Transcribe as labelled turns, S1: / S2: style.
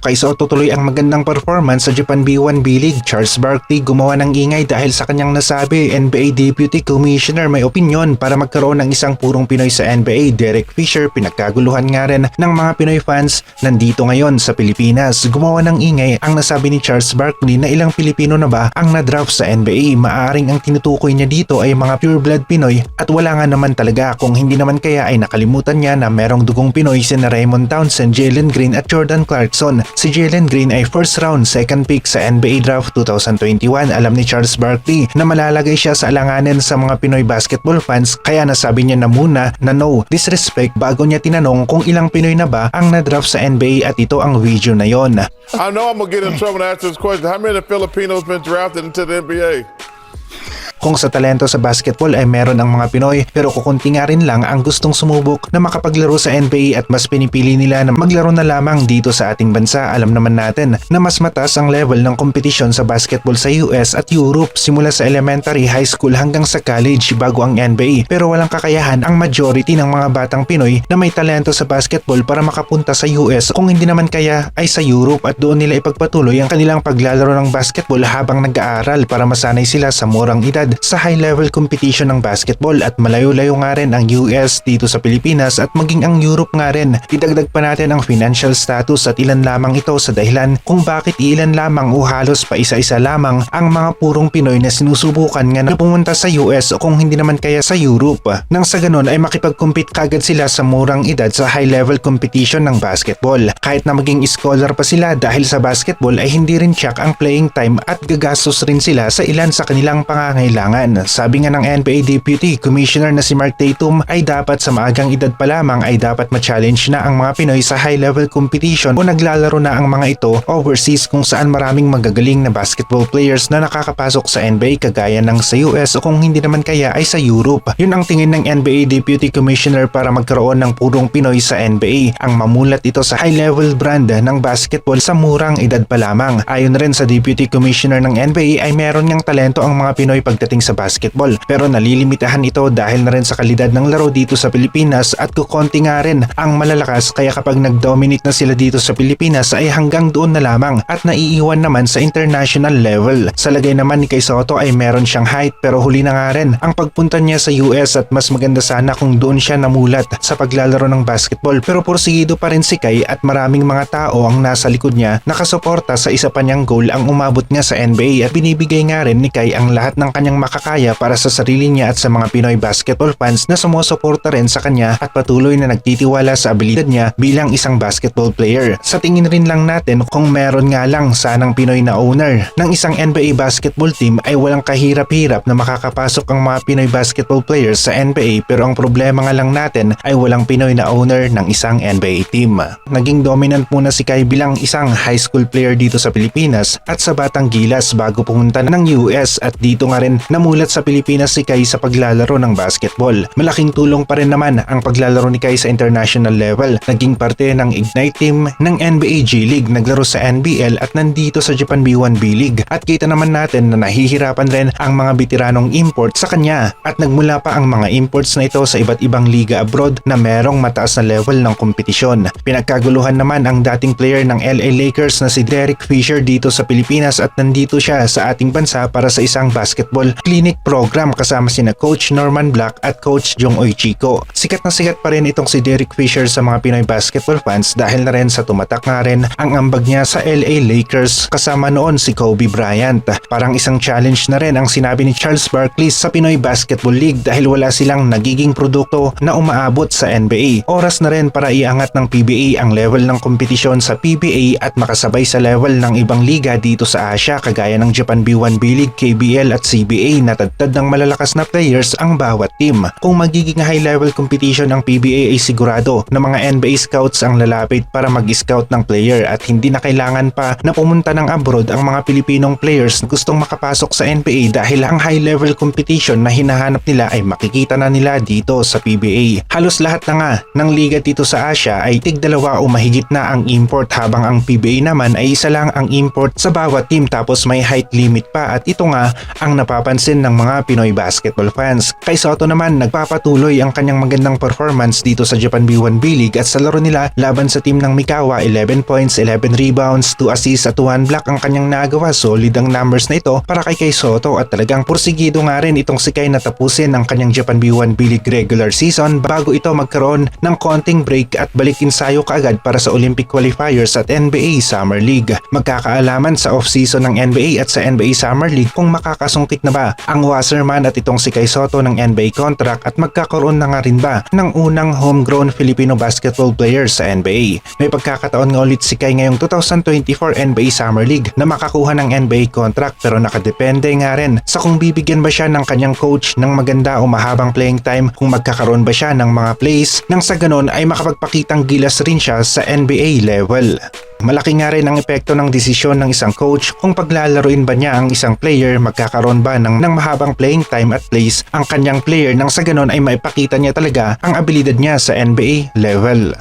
S1: Kay Soto tuloy ang magandang performance sa Japan B1 B-League. Charles Barkley gumawa ng ingay dahil sa kanyang nasabi NBA Deputy Commissioner may opinion para magkaroon ng isang purong Pinoy sa NBA. Derek Fisher pinagkaguluhan nga rin ng mga Pinoy fans nandito ngayon sa Pilipinas. Gumawa ng ingay ang nasabi ni Charles Barkley na ilang Pilipino na ba ang na-draft sa NBA. Maaring ang tinutukoy niya dito ay mga pure blood Pinoy at wala nga naman talaga kung hindi naman kaya ay nakalimutan niya na merong dugong Pinoy si Raymond Townsend, Jalen Green at Jordan Clarkson. Si Jalen Green ay first round second pick sa NBA Draft 2021. Alam ni Charles Barkley na malalagay siya sa alanganin sa mga Pinoy basketball fans kaya nasabi niya na muna na no disrespect bago niya tinanong kung ilang Pinoy na ba ang na-draft sa NBA at ito ang video na yon.
S2: I know I'm gonna get in trouble to ask this question. How many Filipinos been drafted into the NBA?
S1: Kung sa talento sa basketball ay meron ang mga Pinoy pero kukunti nga rin lang ang gustong sumubok na makapaglaro sa NBA at mas pinipili nila na maglaro na lamang dito sa ating bansa. Alam naman natin na mas mataas ang level ng kompetisyon sa basketball sa US at Europe simula sa elementary, high school hanggang sa college bago ang NBA. Pero walang kakayahan ang majority ng mga batang Pinoy na may talento sa basketball para makapunta sa US kung hindi naman kaya ay sa Europe at doon nila ipagpatuloy ang kanilang paglalaro ng basketball habang nag-aaral para masanay sila sa murang edad sa high-level competition ng basketball at malayo-layo nga rin ang US dito sa Pilipinas at maging ang Europe nga rin. Idagdag pa natin ang financial status at ilan lamang ito sa dahilan kung bakit ilan lamang o halos pa isa-isa lamang ang mga purong Pinoy na sinusubukan nga na pumunta sa US o kung hindi naman kaya sa Europe. Nang sa ganun ay makipag-compete kagad sila sa murang edad sa high-level competition ng basketball. Kahit na maging scholar pa sila dahil sa basketball ay hindi rin check ang playing time at gagastos rin sila sa ilan sa kanilang pangangailangan. Sabi nga ng NBA Deputy Commissioner na si Mark Tatum ay dapat sa maagang edad pa lamang ay dapat ma-challenge na ang mga Pinoy sa high-level competition o naglalaro na ang mga ito overseas kung saan maraming magagaling na basketball players na nakakapasok sa NBA kagaya ng sa US o kung hindi naman kaya ay sa Europe. Yun ang tingin ng NBA Deputy Commissioner para magkaroon ng purong Pinoy sa NBA. Ang mamulat ito sa high-level brand ng basketball sa murang edad pa lamang. Ayon rin sa Deputy Commissioner ng NBA ay meron ngang talento ang mga Pinoy pagdating sa basketball. Pero nalilimitahan ito dahil na rin sa kalidad ng laro dito sa Pilipinas at kukonti nga rin ang malalakas. Kaya kapag nag-dominate na sila dito sa Pilipinas ay hanggang doon na lamang at naiiwan naman sa international level. Sa lagay naman ni Kay Soto ay meron siyang height pero huli na nga rin ang pagpunta niya sa US at mas maganda sana kung doon siya namulat sa paglalaro ng basketball. Pero porsigido pa rin si Kay at maraming mga tao ang nasa likod niya nakasuporta sa isa pa niyang goal ang umabot niya sa NBA at binibigay nga rin ni Kay ang lahat ng kanyang makakaya para sa sarili niya at sa mga Pinoy basketball fans na sumusuporta rin sa kanya at patuloy na nagtitiwala sa abilidad niya bilang isang basketball player. Sa tingin rin lang natin kung meron nga lang sanang Pinoy na owner ng isang NBA basketball team ay walang kahirap-hirap na makakapasok ang mga Pinoy basketball players sa NBA pero ang problema nga lang natin ay walang Pinoy na owner ng isang NBA team. Naging dominant muna si Kai bilang isang high school player dito sa Pilipinas at sa Batang Gilas bago pumunta ng US at dito nga rin namulat sa Pilipinas si Kai sa paglalaro ng basketball. Malaking tulong pa rin naman ang paglalaro ni Kai sa international level. Naging parte ng Ignite team ng NBA G League, naglaro sa NBL at nandito sa Japan B1 B League. At kita naman natin na nahihirapan rin ang mga bitiranong import sa kanya at nagmula pa ang mga imports na ito sa iba't ibang liga abroad na merong mataas na level ng kompetisyon. Pinagkaguluhan naman ang dating player ng LA Lakers na si Derek Fisher dito sa Pilipinas at nandito siya sa ating bansa para sa isang basketball clinic program kasama sina Coach Norman Black at Coach Jong Oy Chico. Sikat na sikat pa rin itong si Derek Fisher sa mga Pinoy basketball fans dahil na rin sa tumatak nga rin ang ambag niya sa LA Lakers kasama noon si Kobe Bryant. Parang isang challenge na rin ang sinabi ni Charles Barkley sa Pinoy Basketball League dahil wala silang nagiging produkto na umaabot sa NBA. Oras na rin para iangat ng PBA ang level ng kompetisyon sa PBA at makasabay sa level ng ibang liga dito sa Asia kagaya ng Japan B1 B-League, KBL at CBA na tagtad ng malalakas na players ang bawat team. Kung magiging high level competition ang PBA ay sigurado na mga NBA scouts ang lalapit para mag-scout ng player at hindi na kailangan pa na pumunta ng abroad ang mga Pilipinong players na gustong makapasok sa NBA dahil ang high level competition na hinahanap nila ay makikita na nila dito sa PBA. Halos lahat na nga ng liga dito sa Asia ay tig dalawa o mahigit na ang import habang ang PBA naman ay isa lang ang import sa bawat team tapos may height limit pa at ito nga ang napapansin ng mga Pinoy basketball fans. Kay Soto naman nagpapatuloy ang kanyang magandang performance dito sa Japan B1 B-League at sa laro nila laban sa team ng Mikawa 11 points, 11 rebounds, 2 assists at 1 block ang kanyang nagawa. Solid ang numbers na ito para kay Kay Soto at talagang pursigido nga rin itong si Kay na tapusin ang kanyang Japan B1 B-League regular season bago ito magkaroon ng konting break at balik ensayo kaagad para sa Olympic qualifiers at NBA Summer League. Magkakaalaman sa off-season ng NBA at sa NBA Summer League kung makakasungkit na ba ang Wasserman at itong si Kay Soto ng NBA contract at magkakaroon na nga rin ba ng unang homegrown Filipino basketball player sa NBA. May pagkakataon nga ulit si Kay ngayong 2024 NBA Summer League na makakuha ng NBA contract pero nakadepende nga rin sa kung bibigyan ba siya ng kanyang coach ng maganda o mahabang playing time kung magkakaroon ba siya ng mga plays nang sa ganon ay makapagpakitang gilas rin siya sa NBA level. Malaki nga rin ang epekto ng desisyon ng isang coach kung paglalaroin ba niya ang isang player magkakaroon ba ng, ng mahabang playing time at plays ang kanyang player nang sa ganon ay maipakita niya talaga ang abilidad niya sa NBA level.